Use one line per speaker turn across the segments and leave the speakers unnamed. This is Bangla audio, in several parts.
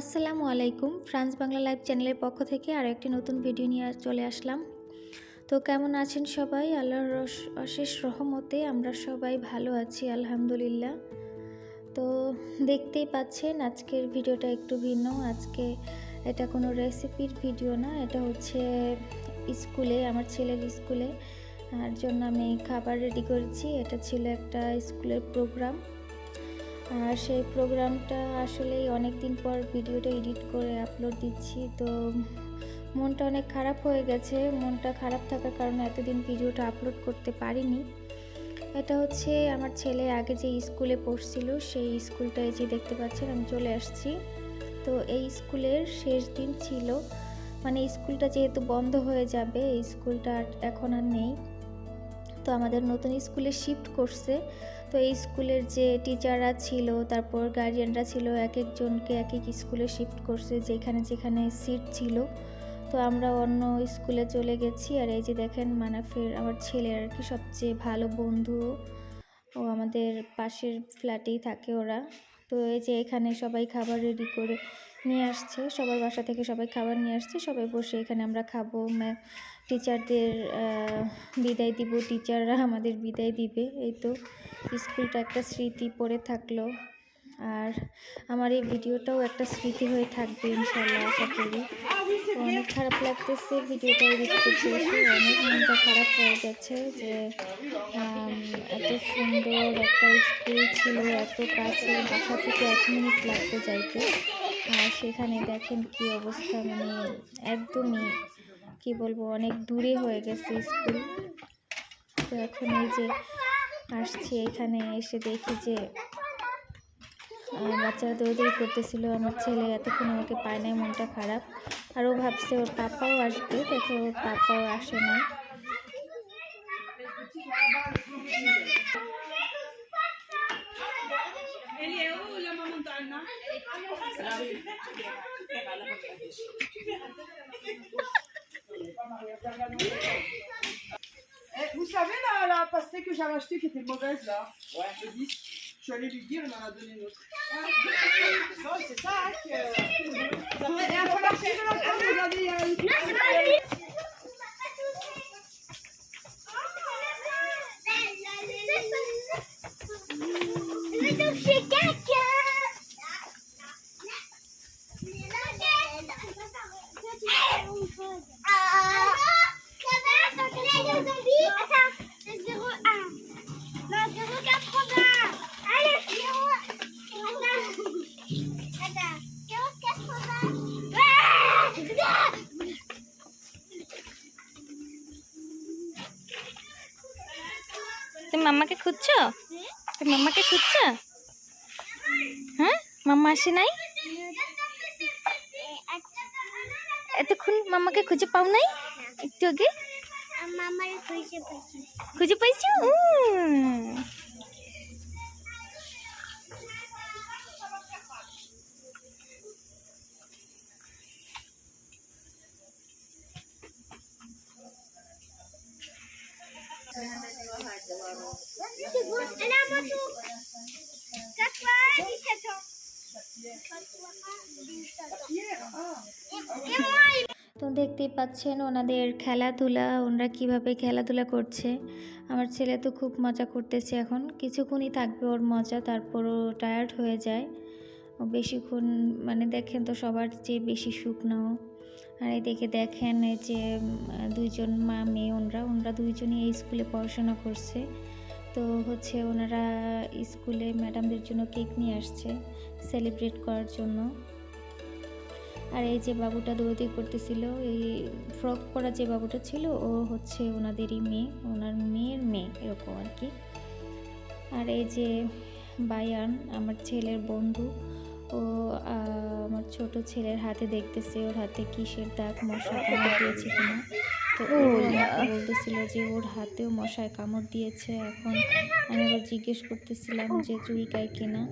আসসালামু আলাইকুম। ফ্রান্স বাংলা লাইভ চ্যানেলের পক্ষ থেকে আরও একটি নতুন ভিডিও নিয়ে চলে আসলাম। তো কেমন আছেন সবাই? আল্লাহর অশেষ রহমতে আমরা সবাই ভালো আছি, আলহামদুলিল্লাহ। তো দেখতেই পাচ্ছেন আজকের ভিডিওটা একটু ভিন্ন। আজকে এটা কোনো রেসিপির ভিডিও না, এটা হচ্ছে স্কুলে, আমার ছেলের স্কুলে। আর জন্য আমি খাবার রেডি করেছি। এটা ছিল একটা স্কুলের প্রোগ্রাম। আর সেই প্রোগ্রামটা আসলেই অনেক দিন পর ভিডিওটা এডিট করে আপলোড দিচ্ছি। তো মনটা অনেক খারাপ হয়ে গেছে। মনটা খারাপ থাকার কারণে এতদিন ভিডিওটা আপলোড করতে পারিনি। এটা হচ্ছে আমার ছেলে আগে যে স্কুলে পড়ছিল, সেই স্কুলটায় যে দেখতে পাচ্ছেন, আমি চলে আসছি। তো এই স্কুলের শেষ দিন ছিল। মানে স্কুলটা যেহেতু বন্ধ হয়ে যাবে, এই স্কুলটা এখন আর নেই। তো আমাদের নতুন স্কুলে শিফট করছে। তো এই স্কুলের যে টিচাররা ছিল, তারপর গার্জিয়ানরা ছিল, এক একজনকে এক এক স্কুলে শিফট করছে, যেখানে যেখানে সিট ছিল। তো আমরা অন্য স্কুলে চলে গেছি, আর এই যে দেখেন মানাফের আমার ছেলের আর কি সবচেয়ে ভালো বন্ধু। ও আমাদের পাশের ফ্ল্যাটেই থাকে ওরা। তো এই যে এখানে সবাই খাবার রেডি করে নিয়ে আসছে, সবার বাসা থেকে সবাই খাবার নিয়ে আসছে, সবাই বসে এখানে আমরা খাব টিচারদের বিদায় দিব টিচাররা আমাদের বিদায় দিবে। এই তো স্কুলটা একটা স্মৃতি পড়ে থাকল। আর আমার এই ভিডিওটাও একটা স্মৃতি হয়ে থাকবে ইনশাল্লাহ আশা করি। অনেক খারাপ লাগতেছে ভিডিওটা এডিট করতে অনেক মনটা খারাপ হয়ে গেছে যে এত সুন্দর একটা স্কুল ছিল, এত কাছে বাসা থেকে এক মিনিট লাগতো যাইতে। আর সেখানে দেখেন কি অবস্থা মানে একদমই কি বলব, অনেক দূরে হয়ে গেছে স্কুল। তো এখন এই যে আসছি, এখানে এসে দেখি যে বাচ্চারা দৌড়দৌড়ি করতেছিল। আমার ছেলে এতক্ষণ আমাকে পায় নাই, মনটা খারাপ। আরও ভাবছে ওর পাপাও আসবে, দেখে ওর পাপাও আসে না
acheté qui était mauvaise là, ouais. le je suis allée lui dire, elle m'en a donné une autre. Non, c'est ça ça va, ça crée
des zombies. খুঁজছো? মাম্মাকে খুঁজছো? হ্যাঁ? মাম্মা আসে নাই? এতক্ষণ মাম্মাকে খুঁজে পাও নাই? একটু আগে?
খুঁজে পাইছি।
খুঁজে পাইছো? তো দেখতেই পাচ্ছেন ওনাদের খেলাধুলা, ওনারা কীভাবে খেলাধুলা করছে। আমার ছেলে তো খুব মজা করতেছে এখন। কিছুক্ষণই থাকবে ওর মজা, তারপর ও টায়ার্ড হয়ে যায়। ও বেশিক্ষণ মানে দেখেন তো সবার চেয়ে বেশি শুকনো আর এদিকে দেখেন এই যে দুইজন মা, মেয়ে ওনরা ওনরা দুইজনই এই স্কুলে পড়াশোনা করছে। তো হচ্ছে ওনারা স্কুলে ম্যাডামদের জন্য কেক নিয়ে আসছে সেলিব্রেট করার জন্য। আর এই যে বাবুটা দৌড়ি করতেছিল, এই ফ্রক পরা যে বাবুটা ছিল, ও হচ্ছে ওনাদেরই মেয়ে, ওনার মেয়ের মেয়ে, এরকম আর কি। আর এই যে বায়ান, আমার ছেলের বন্ধু ও আমার ছোট ছেলের হাতে দেখতেছে ওর হাতে কিসের দাগ মশা কামড় দিয়েছে কিনা? তো ও বলতেছিল যে ওর হাতেও মশায় কামড় দিয়েছে এখন আমি আবার জিজ্ঞেস করতেছিলাম যে চুলকায় কিনা.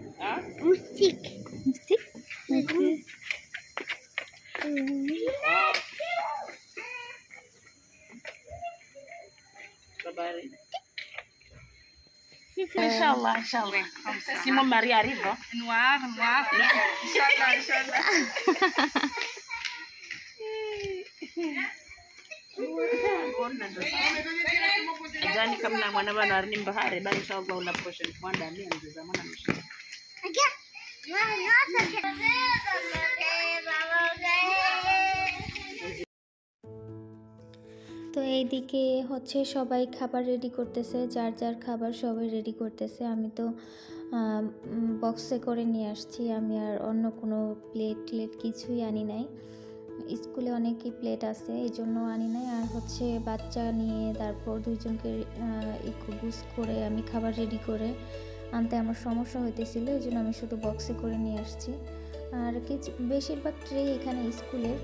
Inşallah, inşallah. Si mon mari arrive. Hein? Oh.
Noir, noir. Inch'Allah, Inch'Allah.
Ajani kama na mwana bana ni mbahari bali sawa una portion kwanda mimi ndio mwana mshi.
Aga. Mwana nasa kwa baba baba.
তো এইদিকে হচ্ছে সবাই খাবার রেডি করতেছে, যার যার খাবার সবাই রেডি করতেছে। আমি তো বক্সে করে নিয়ে আসছি। আমি আর অন্য কোনো প্লেট টেলেট কিছুই আনি নাই। স্কুলে অনেকই প্লেট আছে, এই জন্য আনি নাই। আর হচ্ছে বাচ্চা নিয়ে তারপর দুইজনকে গুছ করে আমি খাবার রেডি করে আনতে আমার সমস্যা হইতেছিল। এই জন্য আমি শুধু বক্সে করে নিয়ে আসছি। আর কিছু, বেশিরভাগ ট্রে এখানে স্কুলের।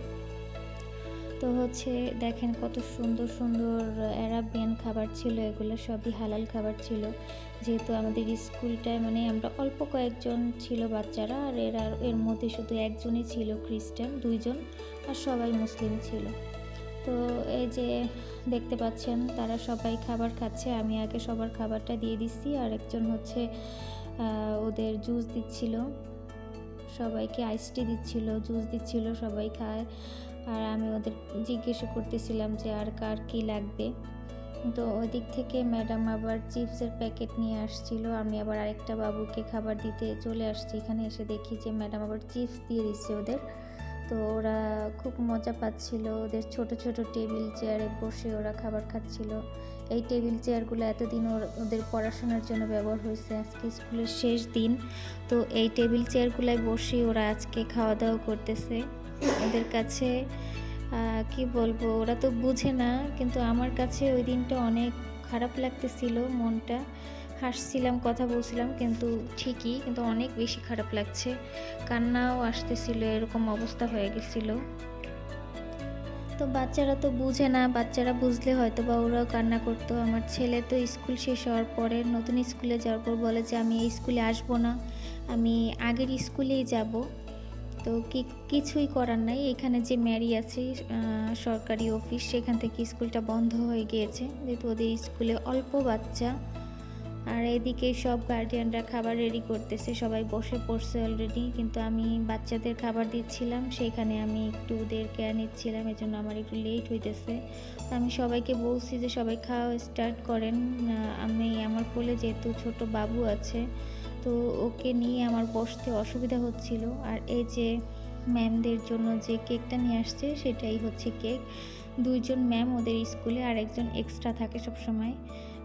তো হচ্ছে দেখেন কত সুন্দর সুন্দর অ্যারাবিয়ান খাবার ছিল, এগুলো সবই হালাল খাবার ছিল। যেহেতু আমাদের স্কুলটায় মানে আমরা অল্প কয়েকজন ছিল বাচ্চারা, আর এরা এর মধ্যে শুধু একজনই ছিল খ্রিস্টান, দুইজন, আর সবাই মুসলিম ছিল। তো এই যে দেখতে পাচ্ছেন, তারা সবাই খাবার খাচ্ছে, আমি আগে সবার খাবারটা দিয়ে দিচ্ছি, আর একজন হচ্ছে ওদের জুস দিচ্ছিল, সবাইকে আইসটি দিচ্ছিল জুস দিচ্ছিল, সবাই খায়। আর আমি ওদের জিজ্ঞেস করতেছিলাম যে আর কার কী লাগবে। তো ওই দিক থেকে ম্যাডাম আবার চিপসের প্যাকেট নিয়ে আসছিল। আমি আবার আরেকটা বাবুকে খাবার দিতে চলে আসছি। এখানে এসে দেখি যে ম্যাডাম আবার চিপস দিয়ে দিচ্ছে ওদের। তো ওরা খুব মজা পাচ্ছিল। ওদের ছোট ছোট টেবিল চেয়ারে বসে ওরা খাবার খাচ্ছিল। এই টেবিল চেয়ারগুলো এতদিন ওদের পড়াশোনার জন্য ব্যবহার হয়েছে। আজকে স্কুলের শেষ দিন। তো এই টেবিল চেয়ারগুলোয় বসে ওরা আজকে খাওয়া দাওয়া করতেছে। ওদের কাছে কি বলব, ওরা তো বুঝে না, কিন্তু আমার কাছে ওই দিনটা অনেক খারাপ লাগতেছিল, মনটা। হাসছিলাম, কথা বলছিলাম, কিন্তু ঠিকই, কিন্তু অনেক বেশি খারাপ লাগছে। কান্নাও আসতেছিল, এরকম অবস্থা হয়ে গেছিল। তো বাচ্চারা তো বুঝে না, বাচ্চারা বুঝলে হয়তো বা ওরাও কান্না করতো। আমার ছেলে তো স্কুল শেষ হওয়ার পরে নতুন স্কুলে যাওয়ার পর বলে যে, আমি এই স্কুলে আসব না, আমি আগের স্কুলেই যাব। তো কি, কিছুই করার নাই। এখানে যে ম্যারি আছে সরকারি অফিস সেখান থেকে স্কুলটা বন্ধ হয়ে গিয়েছে। যেহেতু ওদের স্কুলে অল্প বাচ্চা, আর এদিকে সব গার্ডিয়ানরা খাবার রেডি করতেছে, সবাই বসে পড়ছে অলরেডি কিন্তু আমি বাচ্চাদের খাবার দিচ্ছিলাম সেইখানে আমি একটু ওদের কেয়ার নিচ্ছিলাম, এজন্য আমার একটু লেট হইতেছে। তো আমি সবাইকে বলছি যে, সবাই খাওয়া স্টার্ট করেন। আমি, আমার কোলে যেহেতু ছোট বাবু আছে তো ওকে নিয়ে আমার বসতে অসুবিধা হচ্ছিল। আর এই যে ম্যামদের জন্য যে কেকটা নিয়ে আসছে, সেটাই হচ্ছে কেক। দুইজন ম্যাম ওদের স্কুলে আর একজন এক্সট্রা থাকে সব সময়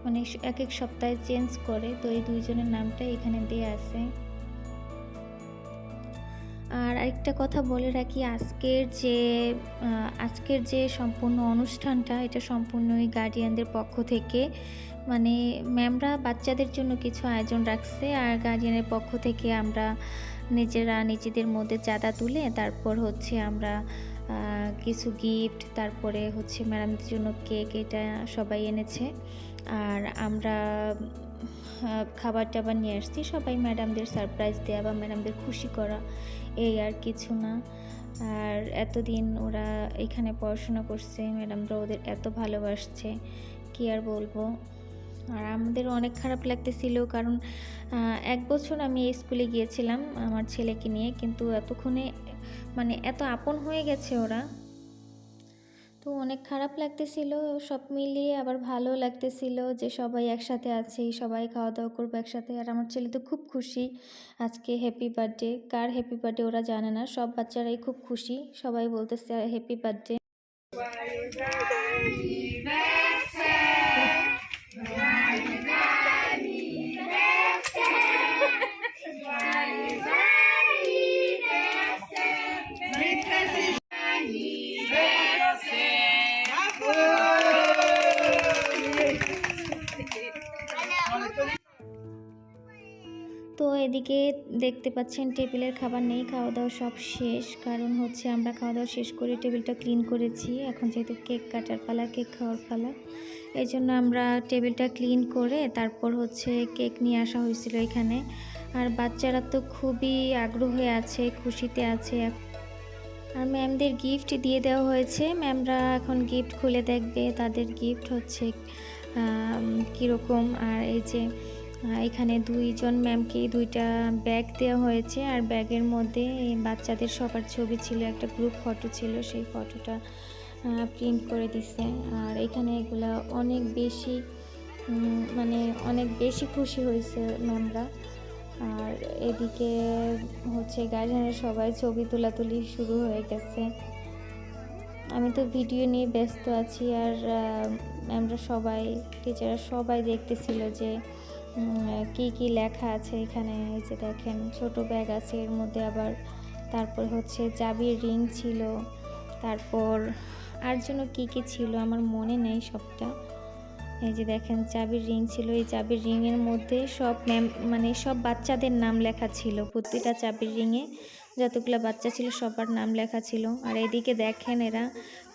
মানে এক এক সপ্তাহে চেঞ্জ করে, তো এই দুইজনের নামটা এখানে দেয়া আছে। আর আরেকটা কথা বলে রাখি, আজকের যে আজকের যে সম্পূর্ণ অনুষ্ঠানটা, এটা সম্পূর্ণই গার্ডিয়ানদের পক্ষ থেকে। মানে ম্যামরা বাচ্চাদের জন্য কিছু আয়োজন রাখছে আর গার্ডিয়ানের পক্ষ থেকে আমরা নিজেরা নিজেদের মধ্যে চাঁদা তুলে তারপর হচ্ছে আমরা কিছু গিফট তারপরে হচ্ছে ম্যাডামদের জন্য কেক এটা সবাই এনেছে। আর আমরা খাবার টাবার নিয়ে আসছি সবাই ম্যাডামদের সারপ্রাইজ দেওয়া বা ম্যাডামদের খুশি করা। এই আর কিছু না। আর এতদিন ওরা এখানে পড়াশোনা করছে, ম্যাডামরা ওদের এত ভালোবাসছে, কি আর বলব? আর আমাদের অনেক খারাপ লাগতেছিল, কারণ এক বছর আমি স্কুলে গিয়েছিলাম আমার ছেলেকে নিয়ে, কিন্তু এতক্ষণে মানে এত আপন হয়ে গেছে ওরা। তো অনেক খারাপ লাগতেছিল, সব মিলিয়ে আবার ভালো লাগতেছিল যে সবাই একসাথে আছে, সবাই খাওয়া দাওয়া করব একসাথে। আর আমার ছেলে তো খুব খুশি আজকে হ্যাপি বার্থডে কার হ্যাপি বার্থডে ওরা জানে না, সব বাচ্চারাই খুব খুশি। সবাই বলতেছে হ্যাপি বার্থডে এদিকে দেখতে পাচ্ছেন টেবিলের খাবার নেই খাওয়া দাওয়া সব শেষ। কারণ হচ্ছে আমরা খাওয়া দাওয়া শেষ করে টেবিলটা ক্লিন করেছি। এখন যেহেতু কেক কাটার পালা, কেক খাওয়ার পালা এই জন্য আমরা টেবিলটা ক্লিন করে তারপর হচ্ছে কেক নিয়ে আসা হয়েছিল এখানে। আর বাচ্চারা তো খুবই আগ্রহে আছে, খুশিতে আছে। আর ম্যামদের গিফট দিয়ে দেওয়া হয়েছে। ম্যামরা এখন গিফট খুলে দেখবে, তাদের গিফট হচ্ছে কীরকম। আর এই যে এখানে দুইজন ম্যামকে দুইটা ব্যাগ দেওয়া হয়েছে। আর ব্যাগের মধ্যে বাচ্চাদের সবার ছবি ছিল, একটা গ্রুপ ফটো ছিল, সেই ফটোটা প্রিন্ট করে দিছে। আর এখানে এগুলা অনেক বেশি মানে অনেক বেশি খুশি হয়েছে ম্যামরা আর এদিকে হচ্ছে গার্জেনরা সবাই ছবি তোলাতুলি শুরু হয়ে গেছে। আমি তো ভিডিও নিয়ে ব্যস্ত আছি, আর আমরা সবাই টিচাররা সবাই দেখতেছিল যে কি কি লেখা আছে এখানে? এই যে দেখেন, ছোট ব্যাগ আছে, এর মধ্যে আবার তারপর হচ্ছে চাবির রিং ছিল, তারপর আর জন্য কি কি ছিল আমার মনে নেই সবটা। এই যে দেখেন চাবির রিং ছিল, এই চাবির রিংয়ের মধ্যে সব ম্যাম মানে সব বাচ্চাদের নাম লেখা ছিল, প্রতিটা চাবির রিংয়ে যতগুলো বাচ্চা ছিল সবার নাম লেখা ছিল। আর এদিকে দেখেন এরা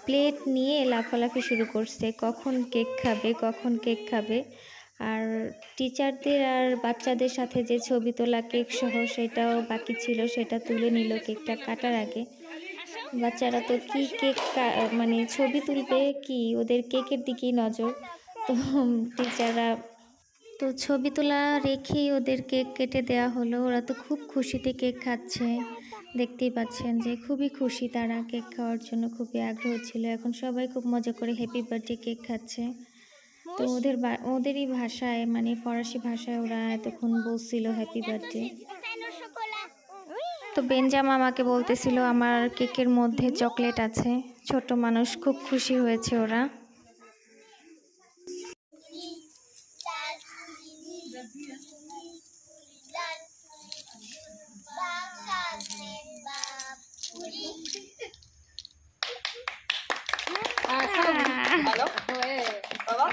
প্লেট নিয়ে লাফালাফি শুরু করছে, কখন কেক খাবে, কখন কেক খাবে। আর টিচারদের আর বাচ্চাদের সাথে যে ছবি তোলা কেক সহ সেটাও বাকি ছিল, সেটা তুলে নিল কেকটা কাটার আগে। বাচ্চারা তো কি কেক মানে ছবি তুলবে কি? ওদের কেকের দিকেই নজর। তো টিচাররা তো ছবি তোলা রেখেই ওদের কেক কেটে দেওয়া হলো। ওরা তো খুব খুশিতে কেক খাচ্ছে। দেখতেই পাচ্ছেন যে খুবই খুশি তারা কেক খাওয়ার জন্য। খুবই আগ্রহ ছিল। এখন সবাই খুব মজা করে হ্যাপি বার্থডে কেক খাচ্ছে। তো ওদের ওদেরই ভাষায় মানে ফরাসি ভাষায় ওরা এতক্ষণ বলছিল হ্যাপি বার্থডে তো বেঞ্জাম আমাকে বলতেছিল, আমার কেকের মধ্যে চকলেট আছে। ছোট মানুষ খুব খুশি হয়েছে ওরা।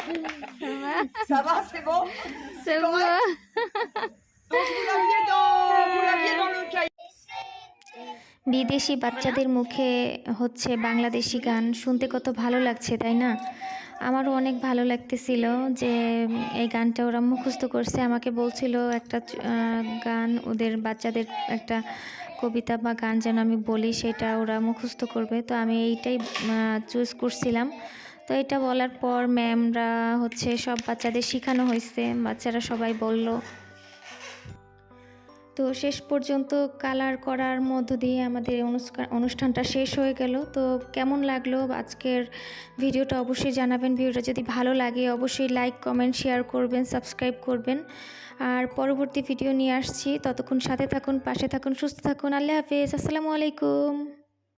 Ça va Ça va, c'est bon
C'est
correct Donc vous l'aviez dans, vous l'aviez dans le cahier.
বিদেশি বাচ্চাদের মুখে হচ্ছে বাংলাদেশি গান শুনতে কত ভালো লাগছে তাই না? আমারও অনেক ভালো লাগতেছিল যে এই গানটা ওরা মুখস্থ করছে। আমাকে বলছিল একটা গান ওদের বাচ্চাদের একটা কবিতা বা গান যেন আমি বলি সেটা ওরা মুখস্থ করবে। তো আমি এইটাই চুজ করছিলাম। তো এটা বলার পর ম্যামরা হচ্ছে সব বাচ্চাদের শেখানো হয়েছে। বাচ্চারা সবাই বলল, তো শেষ পর্যন্ত কালার করার মধ্য দিয়ে আমাদের অনুষ্ঠান, অনুষ্ঠানটা শেষ হয়ে গেল। তো কেমন লাগল? আজকের ভিডিওটা অবশ্যই জানাবেন। ভিডিওটা যদি ভালো লাগে, অবশ্যই লাইক কমেন্ট শেয়ার করবেন সাবস্ক্রাইব করবেন। আর পরবর্তী ভিডিও নিয়ে আসছি। ততক্ষণ সাথে থাকুন, পাশে থাকুন, সুস্থ থাকুন। আল্লাহ হাফেজ। আসসালামু আলাইকুম।